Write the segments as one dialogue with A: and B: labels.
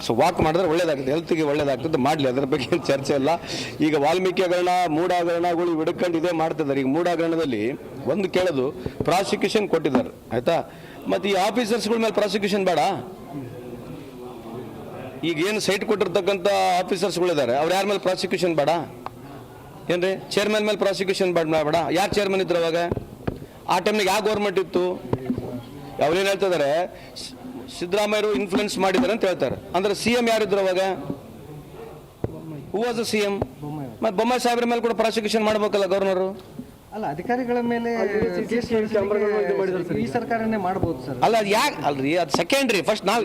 A: So walk ಮಾಡಿದ್ರೆ ಒಳ್ಳೇದಾಗುತ್ತೆ ಹೆಲ್ತ್ಗೆ ಒಳ್ಳೇದಾಗ್ತದೆ. ಮಾಡಲಿ, ಅದರ ಬಗ್ಗೆ ಏನು ಚರ್ಚೆ ಇಲ್ಲ. ಈಗ ವಾಲ್ಮೀಕಿ ಹಗರಣ ಮೂಡಾಗರಣಗಳು ಇವು ಹಿಡ್ಕೊಂಡು ಇದೇ ಮಾಡ್ತಿದ್ದಾರೆ. ಈಗ ಮೂಢಾಗರಣದಲ್ಲಿ ಒಂದು ಕೇಳೋದು ಪ್ರಾಸಿಕ್ಯೂಷನ್ ಕೊಟ್ಟಿದ್ದಾರೆ. ಆಯಿತಾ? ಮತ್ತು ಈ ಆಫೀಸರ್ಸ್ಗಳ ಮೇಲೆ ಪ್ರಾಸಿಕ್ಯೂಷನ್ ಬೇಡ. ಈಗ ಏನು ಸೈಟ್ ಕೊಟ್ಟಿರ್ತಕ್ಕಂಥ ಆಫೀಸರ್ಸ್ಗಳಿದ್ದಾರೆ ಅವ್ರು ಯಾರ ಮೇಲೆ ಪ್ರಾಸಿಕ್ಯೂಷನ್ ಬೇಡ? ಏನ್ರಿ? ಚೇರ್ಮನ್ ಮೇಲೆ ಪ್ರಾಸಿಕ್ಯೂಷನ್ ಬೇಡ ಬೇಡ. ಯಾರು ಚೇರ್ಮನ್ ಇದ್ರು ಅವಾಗ? ಆ ಟೈಮ್ನಾಗ ಯಾವ ಗೌರ್ಮೆಂಟ್ ಇತ್ತು? ಅವ್ರೇನು ಹೇಳ್ತಿದ್ದಾರೆ ಸಿದ್ದರಾಮಯ್ಯರು ಇನ್ಫ್ಲುಯೆನ್ಸ್ ಮಾಡಿದ್ದಾರೆ ಅಂತ ಹೇಳ್ತಾರೆ. ಅಂದ್ರೆ ಸಿ ಎಂ ಯಾರಿದ್ರು ಅವಾಗ? ಹೂ ವಾಸ್ ಸಿ ಎಂ ಮತ್ತೆ ಬೊಮ್ಮಾಯಿ ಸಾಹೇಬ್ರ ಮೇಲೆ ಕೂಡ ಪ್ರಾಸಿಕ್ಯೂಷನ್ ಮಾಡ್ಬೇಕಲ್ಲ ಗವರ್ನರು
B: ಅಲ್ಲ ಅಧಿಕಾರಿಗಳ ಮೇಲೆ ಈ ಸರ್ಕಾರನೇ ಮಾಡಬಹುದು ಸರ್.
A: ಅಲ್ಲ ಅದು ಯಾಕೆ ಅಲ್ರಿ ಅದು ಸೆಕೆಂಡ್ರಿ ಫಸ್ಟ್ ನಾವು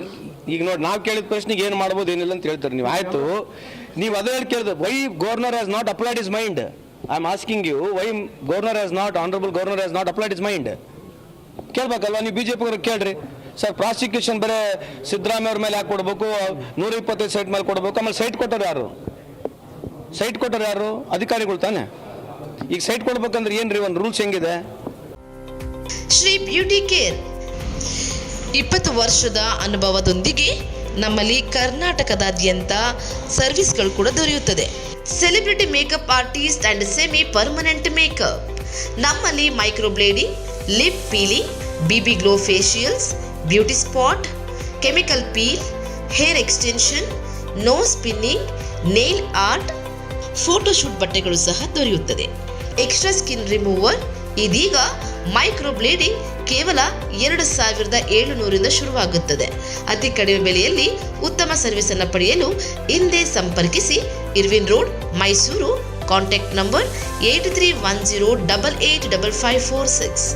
A: ಈಗ ನೋಡಿ ನಾವು ಕೇಳಿದ ಪ್ರಶ್ನೆಗೆ ಏನು ಮಾಡ್ಬೋದು ಏನಿಲ್ಲ ಅಂತ ಹೇಳ್ತಾರೆ ನೀವು. ಆಯಿತು. ನೀವು ಅದೇ ಹೇಳಿ ಕೇಳಿದ್ರೆ why governor has not applied is mind I am asking you why governor has not honourable governor has not applied is mind ಕೇಳ್ಬೇಕಲ್ವ? ನೀವು ಬಿಜೆಪಿ ಕೇಳ್ರಿ. ಸರ್ ಪ್ರಾಸಿಕ್ಯೂಷನ್ ಬರೇ ಸಿದ್ದರಾಮಯ್ಯ ಅವ್ರ ಮೇಲೆ ಯಾಕೆ ಕೊಡಬೇಕು? ನೂರ ಇಪ್ಪತ್ತೈದು ಸೈಟ್ ಮೇಲೆ ಕೊಡ್ಬೇಕು? ಆಮೇಲೆ ಸೈಟ್ ಕೊಟ್ಟರು ಯಾರು? ಸೈಟ್ ಕೊಟ್ಟರು ಯಾರು? ಅಧಿಕಾರಿಗಳು ತಾನೆ? ಈಗ ಸೈಟ್ ಕೊಡ್ಬೇಕಂದ್ರೆ ಏನ್ರಿ ಒಂದು ರೂಲ್ಸ್ ಹೆಂಗಿದೆ?
C: ಶ್ರೀ ಬ್ಯೂಟಿ ಕೇರ್ ಇಪ್ಪತ್ತು ವರ್ಷದ ಅನುಭವದೊಂದಿಗೆ ನಮ್ಮಲ್ಲಿ ಕರ್ನಾಟಕದಾದ್ಯಂತ ಸರ್ವಿಸ್ಗಳು ಕೂಡ ದೊರೆಯುತ್ತದೆ. Celebrity makeup artist and semi permanent makeup. ನಮ್ಮಲ್ಲಿ microblading, lip peeling, BB glow facials beauty spot, chemical peel, hair extension no spinning nail art photoshoot ಬಟ್ಟೆಗಳು ಸಹ ದೊರೆಯುತ್ತದೆ. ಎಕ್ಸ್ಟ್ರಾ ಸ್ಕಿನ್ ರಿಮೂವರ್, ಇದೀಗ ಮೈಕ್ರೋ ಬ್ಲೇಡಿಂಗ್ ಕೇವಲ ಎರಡು ಸಾವಿರದ ಏಳುನೂರಿಂದ ಶುರುವಾಗುತ್ತದೆ. ಅತಿ ಕಡಿಮೆ ಬೆಲೆಯಲ್ಲಿ ಉತ್ತಮ ಸರ್ವಿಸ್ ಅನ್ನು ಪಡೆಯಲು ಹಿಂದೆ ಸಂಪರ್ಕಿಸಿ. Irwin road, Mysuru. Contact number eight three one zero double eight double five four six.